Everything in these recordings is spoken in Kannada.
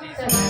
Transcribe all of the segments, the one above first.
对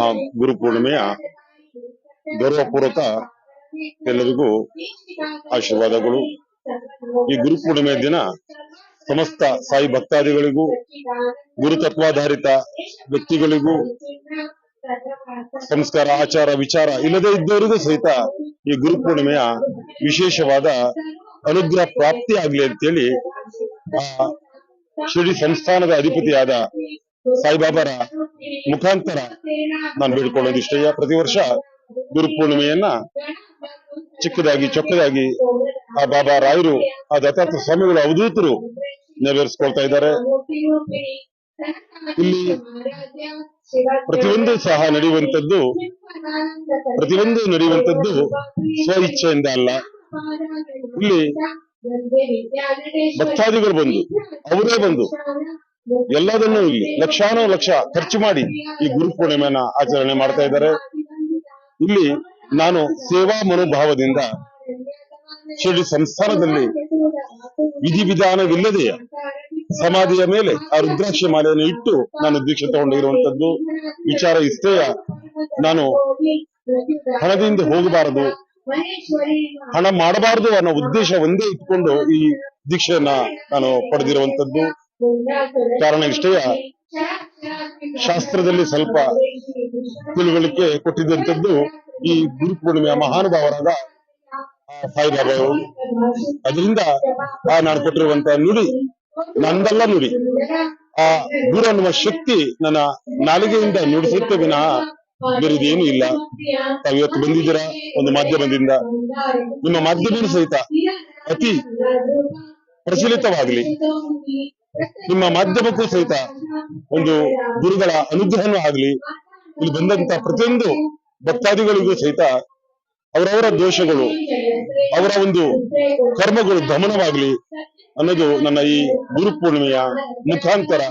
ಆ ಗುರುಪೂರ್ಣಿಮೆಯ ಗೌರವಪೂರ್ವಕ ಎಲ್ಲರಿಗೂ ಆಶೀರ್ವಾದಗಳು. ಈ ಗುರುಪೂರ್ಣಿಮೆಯ ದಿನ ಸಮಸ್ತ ಸಾಯಿ ಭಕ್ತಾದಿಗಳಿಗೂ ಗುರುತತ್ವಾಧಾರಿತ ವ್ಯಕ್ತಿಗಳಿಗೂ ಸಂಸ್ಕಾರ, ಆಚಾರ, ವಿಚಾರ ಇಲ್ಲದೆ ಇದ್ದವರಿಗೂ ಸಹಿತ ಈ ಗುರುಪೂರ್ಣಿಮೆಯ ವಿಶೇಷವಾದ ಅನುಗ್ರಹ ಪ್ರಾಪ್ತಿ ಆಗ್ಲಿ ಅಂತೇಳಿ ಆ ಶಿರಡಿ ಸಂಸ್ಥಾನದ ಅಧಿಪತಿಯಾದ ಸಾಯಿಬಾಬಾರ ಮುಖಾಂತರ ನಾನು ಬೇಡ್ಕೊಳ್ಳೋದು ಇಷ್ಟಯ್ಯ ಪ್ರತಿ ವರ್ಷ ಗುರುಪೂರ್ಣಿಮೆಯನ್ನ ಚಿಕ್ಕದಾಗಿ ಚೊಕ್ಕದಾಗಿ ಆ ಬಾಬಾ ರಾಯರು, ಆ ದತ್ತಾತ್ರ ಸ್ವಾಮಿಗಳು, ಅವಧೂತರು ನೆರವೇರಿಸ್ಕೊಳ್ತಾ ಇದ್ದಾರೆ. ಇಲ್ಲಿ ಪ್ರತಿಯೊಂದು ಸಹ ನಡೆಯುವಂತದ್ದು ಪ್ರತಿಯೊಂದು ನಡೆಯುವಂತದ್ದು ಸ್ವ ಇಚ್ಛೆಯಿಂದ ಅಲ್ಲ. ಇಲ್ಲಿ ಭಕ್ತಾದಿಗಳು ಬಂದು, ಅವರೇ ಬಂದು ಎಲ್ಲದನ್ನೂ ಇಲ್ಲಿ ಲಕ್ಷಾನು ಲಕ್ಷ ಖರ್ಚು ಮಾಡಿ ಈ ಗುರುಪೂರ್ಣಿಮೆಯನ್ನ ಆಚರಣೆ ಮಾಡ್ತಾ ಇದ್ದಾರೆ. ಇಲ್ಲಿ ನಾನು ಸೇವಾ ಮನೋಭಾವದಿಂದ ಶಿರಡಿ ಸಂಸ್ಥಾನದಲ್ಲಿ ವಿಧಿವಿಧಾನವಿಲ್ಲದೆ ಸಮಾಧಿಯ ಮೇಲೆ ಆ ರುದ್ರಾಕ್ಷ ಮಾಲೆಯನ್ನು ಇಟ್ಟು ನಾನು ದೀಕ್ಷೆ ತಗೊಂಡಿರುವಂತದ್ದು ವಿಚಾರ ಇಷ್ಟೇಯ ನಾನು ಹಣದಿಂದ ಹೋಗಬಾರದು, ಹಣ ಮಾಡಬಾರದು ಅನ್ನೋ ಉದ್ದೇಶ ಒಂದೇ ಇಟ್ಕೊಂಡು ಈ ದೀಕ್ಷೆಯನ್ನ ನಾನು ಪಡೆದಿರುವಂತದ್ದು ಕಾರಣ ಇಷ್ಟೇ. ಶಾಸ್ತ್ರದಲ್ಲಿ ಸ್ವಲ್ಪ ತಿಳುವಳಿಕೆ ಕೊಟ್ಟಿದ್ದಂಥದ್ದು ಈ ಗುರುಪೂರ್ಣಿಮೆಯ ಮಹಾನುಭಾವರಾದ ಆ ಸಾಯಿಬಾಬಾ ಅವರು ಅದರಿಂದ ಆ ನಾನು ಕೊಟ್ಟಿರುವಂತಹ ನುಡಿ, ನಂದಲ್ಲ ನುಡಿ, ಆ ಗುರು ಅನ್ನುವ ಶಕ್ತಿ ನನ್ನ ನಾಲಿಗೆಯಿಂದ ನುಡಿಸುತ್ತೆ ವಿನಃ ಬೇರೆದೇನು ಇಲ್ಲ. ತಾವು ಇವತ್ತು ಬಂದಿದ್ದೀರಾ? ಒಂದು ಮಾಧ್ಯಮದಿಂದ. ನಿಮ್ಮ ಮಾಧ್ಯಮ ಸಹಿತ ಅತಿ ಪ್ರಚಲಿತವಾಗಲಿ. ನಿಮ್ಮ ಮಾಧ್ಯಮಕ್ಕೂ ಸಹಿತ ಒಂದು ಗುರುಗಳ ಅನುಗ್ರಹನೂ ಆಗಲಿ, ಇಲ್ಲಿ ಬಂದಂತ ಪ್ರತಿಯೊಂದು ಭಕ್ತಾದಿಗಳಿಗೂ ಸಹಿತ ಅವರವರ ದೋಷಗಳು, ಅವರ ಒಂದು ಕರ್ಮಗಳು ದಮನವಾಗಲಿ ಅನ್ನೋದು ನನ್ನ ಈ ಗುರುಪೂರ್ಣಿಮೆಯ ಮುಖಾಂತರ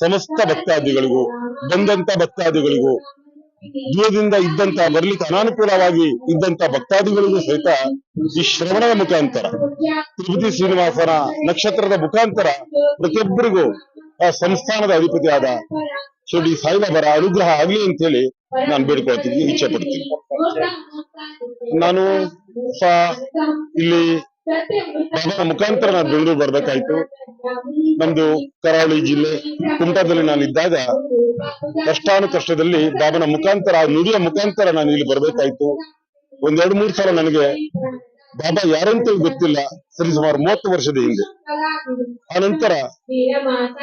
ಸಮಸ್ತ ಭಕ್ತಾದಿಗಳಿಗೂ, ಬಂದಂತ ಭಕ್ತಾದಿಗಳಿಗೂ ದೂರದಿಂದ ಇದ್ದಂತ, ಬರ್ಲಿಕ್ಕೆ ಅನಾನುಕೂಲವಾಗಿ ಇದ್ದಂತ ಭಕ್ತಾದಿಗಳಿಗೂ ಸಹಿತ ಈ ಶ್ರವಣದ ಮುಖಾಂತರ, ತಿರುಪತಿ ಶ್ರೀನಿವಾಸನ ನಕ್ಷತ್ರದ ಮುಖಾಂತರ ಪ್ರತಿಯೊಬ್ಬರಿಗೂ ಆ ಸಂಸ್ಥಾನದ ಅಧಿಪತಿಯಾದ ಶ್ರೀ ಸಾಯಿಬಾಬರ ಅನುಗ್ರಹ ಆಗ್ಲಿ ಅಂತ ಹೇಳಿ ನಾನು ಬೇಡ್ಕೊಳ್ತೀನಿ, ಇಚ್ಛೆ ಪಡ್ತೀನಿ. ನಾನು ಇಲ್ಲಿ ಬಾಬಾ ಮುಖಾಂತರ ನಾನು ಬೆಂಗಳೂರು ಬರ್ಬೇಕಾಯ್ತು. ನಮ್ದು ಕರಾವಳಿ ಜಿಲ್ಲೆ ಕುಮಟಾದಲ್ಲಿ ನಾನು ಇದ್ದಾಗ ಕಷ್ಟಾನು ಕಷ್ಟದಲ್ಲಿ ಬಾಬನ ಮುಖಾಂತರ, ನುಡಿಯ ಮುಖಾಂತರ ನಾನು ಇಲ್ಲಿ ಬರ್ಬೇಕಾಯ್ತು. ಒಂದೆರಡು ಮೂರು ಸಲ ನನಗೆ ಬಾಬಾ ಯಾರಂತ ಗೊತ್ತಿಲ್ಲ, ಸರಿ ಸುಮಾರು ಮೂವತ್ತು ವರ್ಷದ ಹಿಂದೆ. ಆ ನಂತರ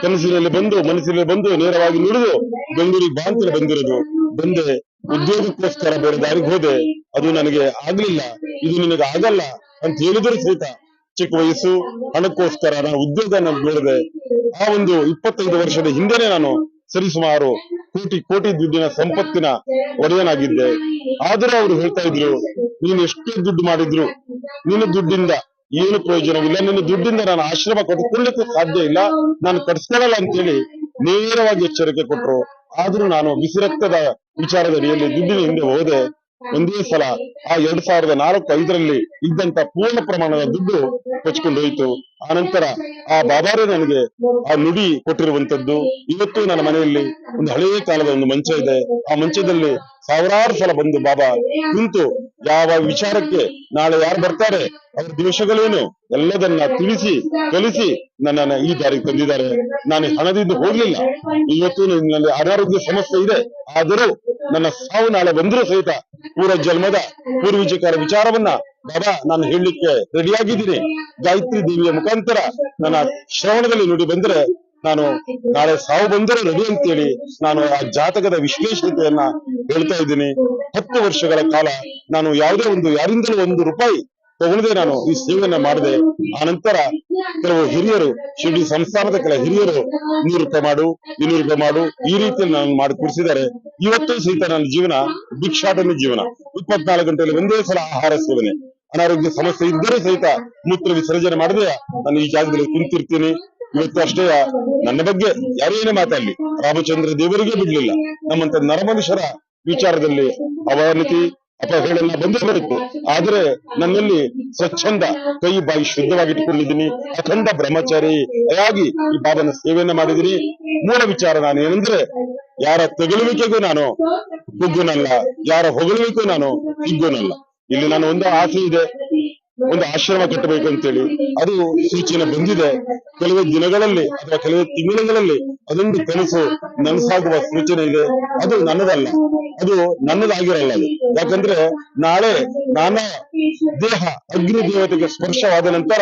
ಕನಸಿನಲ್ಲಿ ಬಂದು, ಮನಸ್ಸಿನಲ್ಲಿ ಬಂದು, ನೇರವಾಗಿ ನುಡಿದು, ಬೆಂಗಳೂರಿಗೆ ಬಾಂತರ ಬಂದಿರೋದು. ಬಂದೆ, ಉದ್ಯೋಗಕ್ಕೋಸ್ಕರ ಬೇರೆ ದಾರಿಗೆ ಹೋದೆ. ಅದು ನನಗೆ ಆಗ್ಲಿಲ್ಲ. ಇದು ನಿನಗೆ ಆಗಲ್ಲ. ಅಂತ ಹೇಳಿದ್ರು ಸಹಿತ ಚಿಕ್ಕ ವಯಸ್ಸು, ಹಣಕ್ಕೋಸ್ಕರ ನಾನು ಉದ್ಯೋಗ ನಾನು ಬೇಡದೆ ಆ ಒಂದು ಇಪ್ಪತ್ತೈದು ವರ್ಷದ ಹಿಂದೆನೆ ನಾನು ಸರಿಸುಮಾರು ಕೋಟಿ ಕೋಟಿ ದುಡ್ಡಿನ ಸಂಪತ್ತಿನ ಒಡೆಯನಾಗಿದ್ದೆ. ಆದರೂ ಅವರು ಹೇಳ್ತಾ ಇದ್ರು, ನೀನು ಎಷ್ಟು ದುಡ್ಡು ಮಾಡಿದ್ರು, ನಿನ್ನ ದುಡ್ಡಿಂದ ಏನು ಪ್ರಯೋಜನವಿಲ್ಲ ನಿನ್ನ ದುಡ್ಡಿಂದ ನಾನು ಆಶ್ರಮ ಕಟ್ಕೊಳ್ಳಿಕ್ಕೂ ಸಾಧ್ಯ ಇಲ್ಲ, ನಾನು ಕಟ್ಸ್ಕೊಳ್ಳಲ್ಲ ಅಂತೇಳಿ ನೇರವಾಗಿ ಎಚ್ಚರಿಕೆ ಕೊಟ್ಟರು ಆದ್ರೂ ನಾನು ಬಿಸಿರಕ್ತದ ವಿಚಾರದಡಿಯಲ್ಲಿ ದುಡ್ಡಿನ ಹಿಂದೆ ಹೋದೆ. ಒಂದೇ ಸಲ ಆ ಎರಡ್ ಸಾವಿರದ ನಾಲ್ಕು, ಐದರಲ್ಲಿ ಇದ್ದಂತ ಪೂರ್ಣ ಪ್ರಮಾಣದ ದುಡ್ಡು ಕೊಚ್ಕೊಂಡು ಹೋಯ್ತು. ಆನಂತರ ಆ ಬಾಬಾರೇ ನನಗೆ ಆ ನುಡಿ ಕೊಟ್ಟಿರುವಂತದ್ದು ಇವತ್ತು ನನ್ನ ಮನೆಯಲ್ಲಿ ಒಂದು ಹಳೆಯ ಕಾಲದ ಒಂದು ಮಂಚ ಇದೆ. ಆ ಮಂಚದಲ್ಲಿ ಸಾವಿರಾರು ಸಲ ಬಂದು ಬಾಬಾ ನಿಂತು ಯಾವ ವಿಚಾರಕ್ಕೆ ನಾಳೆ ಯಾರು ಬರ್ತಾರೆ? ಅವ್ರ ದೋಷಗಳೇನು ಎಲ್ಲದನ್ನ ತಿಳಿಸಿ ಕಲಿಸಿ ನನ್ನನ್ನ ಈ ದಾರಿಗೆ ತಂದಿದ್ದಾರೆ. ನಾನು ಹಣದಿಂದ ಹೋಗ್ಲಿಲ್ಲ. ಇವತ್ತು ನನ್ನಲ್ಲಿ ಅನಾರೋಗ್ಯ ಸಮಸ್ಯೆ ಇದೆ. ಆದರೂ ನನ್ನ ಸಾವು ನಾಳೆ ಬಂದರೂ ಸಹಿತ ಪೂರ್ವ ಜನ್ಮದ ಪೂರ್ವಜಕರ ವಿಚಾರವನ್ನ ಬಾಬಾ ನಾನು ಹೇಳಲಿಕ್ಕೆ ರೆಡಿಯಾಗಿದ್ದೀನಿ. ಗಾಯತ್ರಿ ದೇವಿಯ ಮುಖಾಂತರ ನನ್ನ ಶ್ರವಣದಲ್ಲಿ ನುಡಿ ಬಂದ್ರೆ ನಾನು ನಾಳೆ ಸಾವು ಬಂದರೆ ರವಿ ಅಂತೇಳಿ ನಾನು ಆ ಜಾತಕದ ವಿಶ್ಲೇಷಣೆಯನ್ನ ಹೇಳ್ತಾ ಇದ್ದೀನಿ. ಹತ್ತು ವರ್ಷಗಳ ಕಾಲ ನಾನು ಯಾವುದೇ ಒಂದು ಯಾರಿಂದಲೂ ಒಂದು ರೂಪಾಯಿ ತಗೊಳ್ಳದೆ ನಾನು ಈ ಸೇವೆಯನ್ನ ಮಾಡಿದೆ. ಆನಂತರ ಕೆಲವು ಹಿರಿಯರು ಶಿರ್ಡಿ ಸಂಸ್ಥಾನದ ಕೆಲ ಹಿರಿಯರು ನೂರು ರೂಪಾಯಿ ಮಾಡು ಇನ್ನೂರು ರೂಪಾಯಿ ಮಾಡು ಈ ರೀತಿಯಲ್ಲಿ ನಾನು ಮಾಡಿ ಕೊಡಿಸಿದ್ದಾರೆ ಇವತ್ತು ಸಹಿತ ನನ್ನ ಜೀವನ ಭಿಕ್ಷಾಟನೆ ಜೀವನ. ಇಪ್ಪತ್ನಾಲ್ಕು ಗಂಟೆಯಲ್ಲಿ ಒಂದೇ ಸಲ ಆಹಾರ ಸೇವನೆ. ಅನಾರೋಗ್ಯ ಸಮಸ್ಯೆ ಇದ್ದರೂ ಸಹಿತ ಮೂತ್ರ ವಿಸರ್ಜನೆ ಮಾಡದೆ ನಾನು ಈ ಜಾಗದಲ್ಲಿ ಕುಂತಿರ್ತೀನಿ. ಇವತ್ತು ಅಷ್ಟೇ ನನ್ನ ಬಗ್ಗೆ ಯಾರೇನೇ ಮಾತಾಡ್ಲಿ. ರಾಮಚಂದ್ರ ದೇವರಿಗೆ ಬಿಡ್ಲಿಲ್ಲ. ನಮ್ಮಂತ ನರಮನುಷ್ಯರ ವಿಚಾರದಲ್ಲಿ ಅವನತಿ ಅಪಹೇಳನ ಬಂದೇ ಬರುತ್ತೆ ಆದ್ರೆ ನನ್ನಲ್ಲಿ ಸ್ವಚ್ಛಂದ ಕೈ, ಬಾಯಿ ಶುದ್ಧವಾಗಿಟ್ಟುಕೊಂಡಿದ್ದೀನಿ. ಅಖಂಡ ಬ್ರಹ್ಮಚಾರಿಯಾಗಿ ಈ ಬಾಬನ ಸೇವೆಯನ್ನ ಮಾಡಿದೀನಿ ಮೂಲ ವಿಚಾರ ನಾನು ಏನಂದ್ರೆ ಯಾರ ತೆಗಳುವಿಕೆಗೂ ನಾನು ಕುಗ್ಗುನಲ್ಲ ಯಾರ ಹೊಗಳುವಿಕೆಗೂ ನಾನು ಹಿಗ್ಗುನಲ್ಲ. ಇಲ್ಲಿ ನಾನು ಒಂದು ಆಸೆ ಇದೆ. ಒಂದು ಆಶ್ರಮ ಕಟ್ಟಬೇಕು ಅಂತೇಳಿ ಅದು ಸೂಚನೆ ಬಂದಿದೆ. ಕೆಲವೇ ದಿನಗಳಲ್ಲಿ ಅಥವಾ ಕೆಲವು ತಿಂಗಳುಗಳಲ್ಲಿ ಅದೊಂದು ಕನಸು, ನನಸಾಗುವ ಸೂಚನೆ ಇದೆ. ಅದು ನನ್ನದಲ್ಲ. ಅದು ನನ್ನದಾಗಿರಲ್ಲ ಅದು. ಯಾಕಂದ್ರೆ ನಾಳೆ ನಾನ ದೇಹ, ಅಗ್ನಿ ದೇವತೆಗೆ ಸ್ಪರ್ಶವಾದ ನಂತರ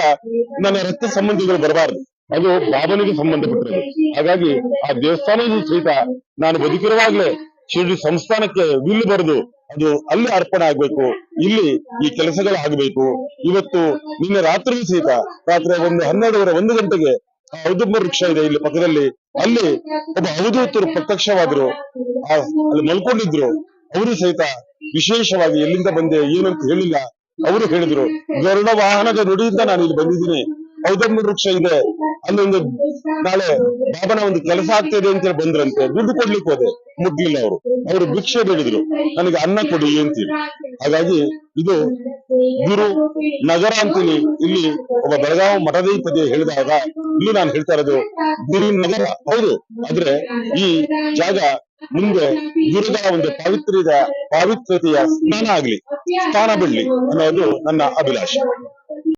ನನ್ನ ರಕ್ತ ಸಂಬಂಧಿಗಳು ಬರಬಾರದು. ಅದು ಬಾಬನಿಗೆ ಸಂಬಂಧಪಟ್ಟಿರೋದು ಹಾಗಾಗಿ ಆ ದೇವಸ್ಥಾನದ ಸಹಿತ ನಾನು ಬದುಕಿರುವಾಗ್ಲೇ ಶಿರ್ಡಿ ಸಂಸ್ಥಾನಕ್ಕೆ ವಿಲ್ ಬರೆದು ಅದು ಅಲ್ಲಿ ಅರ್ಪಣೆ ಆಗ್ಬೇಕು. ಇಲ್ಲಿ ಈ ಕೆಲಸಗಳು ಆಗಬೇಕು ಇವತ್ತು ನಿನ್ನೆ ರಾತ್ರಿ ಸಹಿತ, ರಾತ್ರಿ ಒಂದು ಹನ್ನೆರಡುವರೆ ಒಂದು ಗಂಟೆಗೆ ಔದುಂಬ ವೃಕ್ಷ ಇದೆ ಇಲ್ಲಿ ಪಕ್ಕದಲ್ಲಿ. ಅಲ್ಲಿ ಒಬ್ಬ ಅವಧೂತರು ಪ್ರತ್ಯಕ್ಷವಾದ್ರು ಅಲ್ಲಿ ಮಲ್ಕೊಂಡಿದ್ರು. ಅವರು ಸಹಿತ ವಿಶೇಷವಾಗಿ ಎಲ್ಲಿಂದ ಬಂದೆ, ಏನಂತ ಹೇಳಿಲ್ಲ. ಅವರು ಹೇಳಿದ್ರು ಗರುಡ ವಾಹನದ ನುಡಿಯಿಂದ ನಾನು ಇಲ್ಲಿ ಬಂದಿದ್ದೀನಿ. ಔದಂಬ ವೃಕ್ಷ ಇದೆ. ಅಲ್ಲೊಂದು ನಾಳೆ ಬಾಬನ ಒಂದು ಕೆಲಸ ಆಗ್ತಿದೆ ಅಂತ ಹೇಳಿ ಬಂದ್ರಂತೆ. ದುಡ್ಡು ಕೊಡ್ಲಿಕ್ಕೆ ಹೋದೆ. ಮುಗ್ಲಿಲ್ಲ ಅವರು. ಅವರು ಭಿಕ್ಷೆ ಬೇಡಿದ್ರು. ನನಗೆ ಅನ್ನ ಕೊಡಿ ಅಂತೀನಿ ಹಾಗಾಗಿ ಇದು ಗುರು ನಗರ ಅಂತೀನಿ. ಇಲ್ಲಿ ಒಬ್ಬ ಬೆಳಗಾವಿ ಮಠಾಧಿಪತಿ ಹೇಳಿದಾಗ ಇಲ್ಲಿ ನಾನು ಹೇಳ್ತಾ ಇರೋದು ಗುರು ನಗರ. ಹೌದು. ಆದ್ರೆ ಈ ಜಾಗ ಮುಂದೆ ಗುರುಗಳ ಒಂದು ಪವಿತ್ರದ ಪಾವಿತ್ರತೆಯ ಸ್ನಾನ ಆಗ್ಲಿ. ಸ್ಥಾನ ಬಿಡ್ಲಿ ಅನ್ನೋದು ನನ್ನ ಅಭಿಲಾಷೆ.